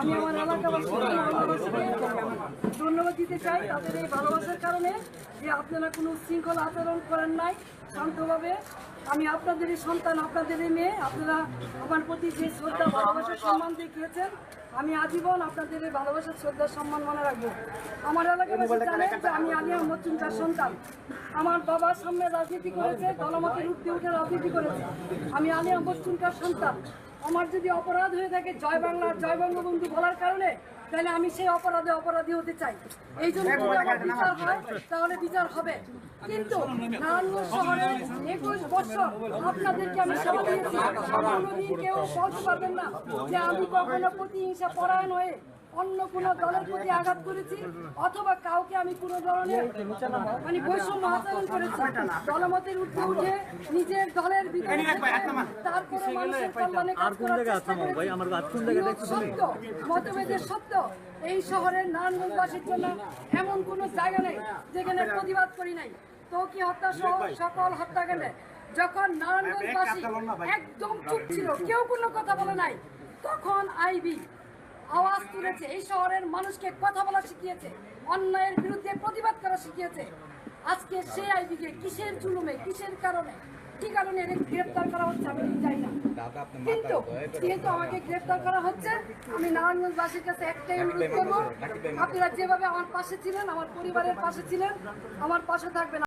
আমি আমার এলাকাবাসীকে ধন্যবাদ দিতে চাই তাদের এই ভালোবাসার কারণে যে আপনারা কোনো শৃঙ্খলা আচরণ করেন নাই। শান্তভাবে আমি আপনাদেরই সন্তান আপনাদেরই মেয়ে আপনারা আমার প্রতি যে শ্রদ্ধা ভালোবাসার সম্মান দেখিয়েছেন আমি আজীবন আপনাদের এই ভালোবাসার শ্রদ্ধার সম্মান মনে রাখব। আমার এলাকাবাসী জানেন যে আমি আলিয়া মজুমদার সন্তান। আমার বাবার সামনে রাজনীতি করেছে গণমতের উঠতে উঠে রাজনীতি করেছে। আমি আলিয়া মজুমদার সন্তান। আমার যদি অপরাধ হয়ে থাকে জয় বাংলা জয় বঙ্গবন্ধু বলার কারণে তাহলে আমি সেই অপরাধে অপরাধী হতে চাই। এই জন্য বিচার হয়, তাহলে বিচার হবে। কিন্তু একুশ বছর আপনাদেরকে আমি সেবা দিয়েছি। কেউ বলতে পারবেন না যে আমি কখনো প্রতিহিংসা পরায়ণ হয়ে অন্য কোন দলের প্রতি আঘাত করেছি অথবা কাউকে আমি কোনো ধরনের মানে বৈষম্য আচরণ করেছি। দলমতের উঠে উঠে নিজের দলের বিরুদ্ধে তারপরে মানুষের কল্যাণে কাজ করার চেষ্টা করেছি। সত্য মতভেদের সত্য এই শহরের নারায়ণগঞ্জবাসীর জন্য এমন কোনো জায়গা নেই যেখানে প্রতিবাদ করি নাই। তো কি হত্যা সহ সকল হত্যাকাণ্ডে যখন নারায়ণগঞ্জবাসী একদম চুপ ছিল কেউ কোনো কথা বলে নাই তখন আইবি আওয়াজ তুলেছে। এই শহরের মানুষকে কথা বলা শিখিয়েছে। অন্যায়ের বিরুদ্ধে প্রতিবাদ করা শিখিয়েছে। আজকে সেই আইবিকে কিসের জুলুমে কিসের কারণে? কি কারণে গ্রেপ্তার করা হচ্ছে আমি জানি না। কিন্তু যেহেতু আমাকে গ্রেপ্তার করা হচ্ছে আমি নারায়ণগঞ্জবাসীর কাছে একটাই অনুরোধ করব আপনারা যেভাবে আমার পাশে ছিলেন আমার পরিবারের পাশে ছিলেন আমার পাশে থাকবেন।